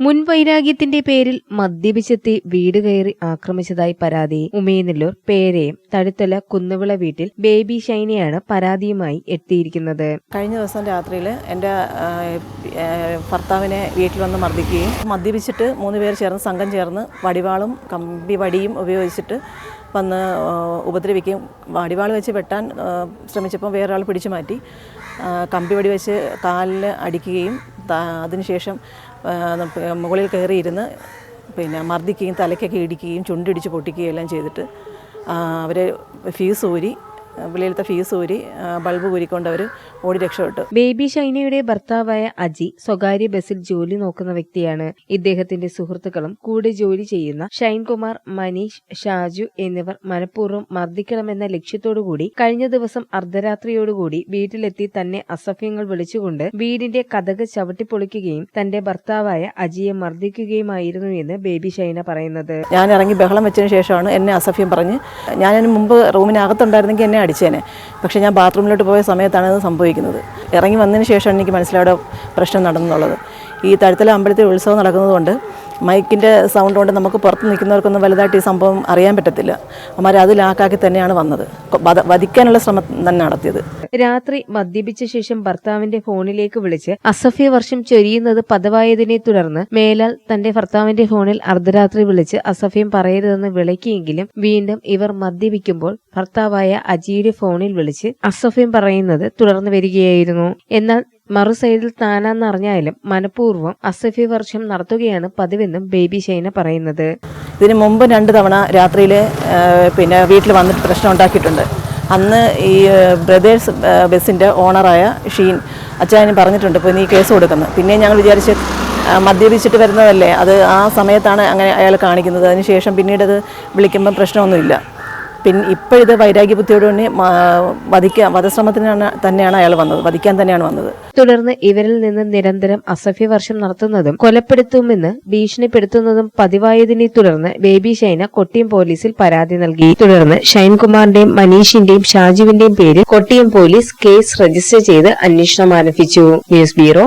മുൻവൈരാഗ്യത്തിന്റെ പേരിൽ മദ്യപിച്ചെത്തി വീട് കയറി ആക്രമിച്ചതായി പരാതി. ഉമേനല്ലൂർ പേരെയും തഴുത്തല കുന്നുവിള വീട്ടിൽ ബേബി ഷൈനയാണ് പരാതിയുമായി എത്തിയിരിക്കുന്നത്. കഴിഞ്ഞ ദിവസം രാത്രിയിൽ ആ, ഭർത്താവിനെ വീട്ടിൽ വന്ന് മർദ്ദിക്കുകയും മദ്യപിച്ചിട്ട് മൂന്ന് പേർ ചേർന്ന് സംഘം ചേർന്ന് വടിവാളും കമ്പി വടിയും ഉപയോഗിച്ചിട്ട് വന്ന് ഉപദ്രവിക്കും ഉപദ്രവിക്കുകയും വടിവാൾ വെച്ച് വെട്ടാൻ ശ്രമിച്ചപ്പോൾ വേറൊരാൾ പിടിച്ചു മാറ്റി കമ്പി വടി വെച്ച് കാലിൽ അടിക്കുകയും അതിനുശേഷം മുകളിൽ കയറിയിരുന്ന് പിന്നെ മർദ്ദിക്കുകയും തലയ്ക്കൊക്കെ ഇടിക്കുകയും ചുണ്ടിടിച്ച് പൊട്ടിക്കുകയും എല്ലാം ചെയ്തിട്ട് അവർ ഫീസ് ഊരി വെളിയിലത്തെ ഫീസ് ഊരി ബൾബ് ഊരിക്കൊണ്ട് അവർ ഓടി രക്ഷപ്പെട്ടു. ബേബി ഷൈനയുടെ ഭർത്താവായ അജി സ്വകാര്യ ബസിൽ ജോലി നോക്കുന്ന വ്യക്തിയാണ്. ഇദ്ദേഹത്തിന്റെ സുഹൃത്തുക്കളും കൂടെ ജോലി ചെയ്യുന്ന ഷൈൻകുമാർ മനീഷ് ഷാജു എന്നിവർ മനഃപൂർവം മർദ്ദിക്കണമെന്ന ലക്ഷ്യത്തോടുകൂടി കഴിഞ്ഞ ദിവസം അർദ്ധരാത്രിയോടുകൂടി വീട്ടിലെത്തി തന്നെ അസഭ്യങ്ങൾ വിളിച്ചുകൊണ്ട് വീടിന്റെ കഥക് ചവിട്ടിപ്പൊളിക്കുകയും തന്റെ ഭർത്താവായ അജിയെ മർദ്ദിക്കുകയുമായിരുന്നു എന്ന് ബേബി ഷൈന പറയുന്നത്. ഞാൻ ഇറങ്ങി ബഹളം വെച്ചതിന് ശേഷമാണ് എന്നെ അസഭ്യം പറഞ്ഞ്. ഞാനതിന് മുമ്പ് റൂമിനകത്തുണ്ടായിരുന്നെങ്കിൽ എന്നെ അടിച്ചേനെ. പക്ഷേ ഞാൻ ബാത്റൂമിലോട്ട് പോയ സമയത്താണ് അത് സംഭവിക്കുന്നത്. ഇറങ്ങി വന്നതിന് ശേഷമാണ് എനിക്ക് മനസ്സിലാവിടെ പ്രശ്നം നടന്നുള്ളത്. ഈ തഴുത്തല അമ്പലത്തിൽ ഉത്സവം നടക്കുന്നതുകൊണ്ട് മൈക്കിന്റെ സൗണ്ട് കൊണ്ട് നമുക്ക് പുറത്ത് നിൽക്കുന്നവർക്കൊന്നും വലുതായിട്ട് ഈ സംഭവം അറിയാൻ പറ്റത്തില്ല. അമ്മ അത് ലാക്കാക്കി തന്നെയാണ് വന്നത്. വധിക്കാനുള്ള ശ്രമം തന്നെ നടത്തിയത്. രാത്രി മദ്യപിച്ച ശേഷം ഭർത്താവിന്റെ ഫോണിലേക്ക് വിളിച്ച് അസഫ്യ വർഷം ചൊരിയുന്നത് പതിവായതിനെ തുടർന്ന് മേലാൽ തന്റെ ഭർത്താവിന്റെ ഫോണിൽ അർദ്ധരാത്രി വിളിച്ച് അസഫ്യം പറയരുതെന്ന് വിളക്കിയെങ്കിലും വീണ്ടും ഇവർ മദ്യപിക്കുമ്പോൾ ഭർത്താവായ അജിയുടെ ഫോണിൽ വിളിച്ച് അസഫ്യം പറയുന്നത് തുടർന്ന് വരികയായിരുന്നു. എന്നാൽ മറു സൈഡിൽ താനാന്നറിഞ്ഞാലും മനഃപൂർവം അസഫി വർഷം നടത്തുകയാണ് പതിവെന്നും ബേബി ഷൈന പറയുന്നത്. ഇതിന് മുമ്പ് രണ്ട് തവണ രാത്രിയിൽ പിന്നെ വീട്ടിൽ വന്നിട്ട് പ്രശ്നം ഉണ്ടാക്കിയിട്ടുണ്ട്. അന്ന് ഈ ബ്രദേഴ്സ് ബസ്സിന്റെ ഓണറായ ഷീൻ അച്ചായനും പറഞ്ഞിട്ടുണ്ട് ഇപ്പോൾ നീ കേസ് കൊടുക്കുന്നത് പിന്നെ ഞങ്ങൾ വിചാരിച്ച് മദ്യപിച്ചിട്ട് വരുന്നതല്ലേ? അത് ആ സമയത്താണ് അങ്ങനെ അയാൾ കാണിക്കുന്നത്. അതിനുശേഷം പിന്നീട് അത് വിളിക്കുമ്പം പ്രശ്നമൊന്നുമില്ല. പിന്നെ ഇപ്പോൾ ഇത് വൈരാഗ്യ തന്നെ വധിക്കാൻ വധശ്രമത്തിനാണ് തന്നെയാണ് അയാൾ വന്നത്. വധിക്കാൻ തന്നെയാണ് വന്നത്. തുടർന്ന് ഇവരിൽ നിന്ന് നിരന്തരം അസഭ്യവർഷം നടത്തുന്നതും കൊലപ്പെടുത്തുമെന്ന് ഭീഷണിപ്പെടുത്തുന്നതും പതിവായതിനെ തുടർന്ന് ബേബി ഷൈന കൊട്ടിയം പോലീസിൽ പരാതി നൽകി. തുടർന്ന് ഷൈൻകുമാറിന്റെയും മനീഷിന്റെയും ഷാജുവിന്റെയും പേരിൽ കൊട്ടിയം പോലീസ് കേസ് രജിസ്റ്റർ ചെയ്ത് അന്വേഷണം ആരംഭിച്ചു. News bureau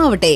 ആവട്ടെ